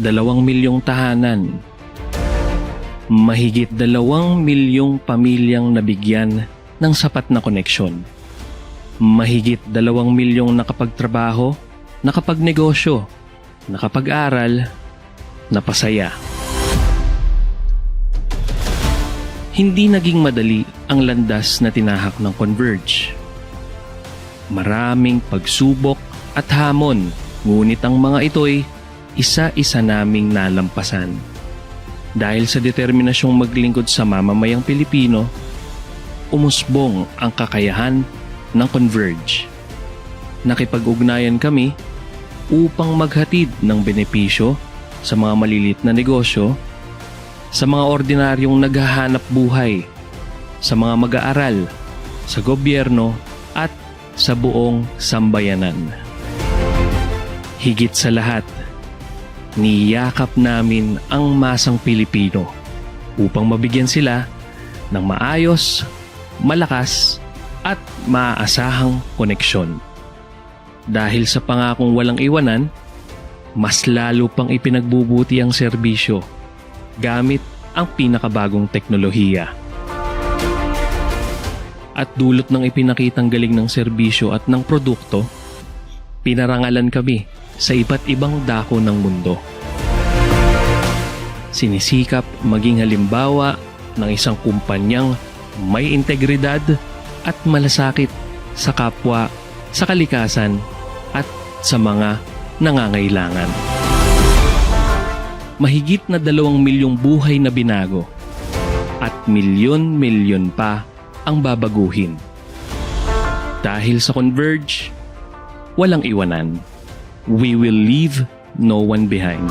dalawang milyong tahanan. Mahigit dalawang milyong pamilyang nabigyan ng sapat na koneksyon. Mahigit dalawang milyong nakapagtrabaho, nakapagnegosyo, nakapag-aral, napasaya. Hindi naging madali ang landas na tinahak ng Converge. Maraming pagsubok at hamon, ngunit ang mga ito'y isa-isa naming nalampasan. Dahil sa determinasyong maglingkod sa mamamayang Pilipino, umusbong ang kakayahan ng Converge. Nakipag-ugnayan kami upang maghatid ng benepisyo sa mga malilit na negosyo, sa mga ordinaryong naghahanap buhay, sa mga mag-aaral, sa gobyerno at sa buong sambayanan. Higit sa lahat, niyakap namin ang masang Pilipino upang mabigyan sila ng maayos, malakas at maaasahang koneksyon. Dahil sa pangakong walang iwanan, mas lalo pang ipinagbubuti ang serbisyo gamit ang pinakabagong teknolohiya. At dulot ng ipinakitang galing ng serbisyo at ng produkto, pinarangalan kami sa iba't ibang dako ng mundo. Sinisikap maging halimbawa ng isang kumpanyang may integridad at malasakit sa kapwa, sa kalikasan at sa mga nangangailangan. Mahigit na dalawang milyong buhay na binago at milyon-milyon pa ang babaguhin. Dahil sa Converge, walang iwanan. We will leave no one behind.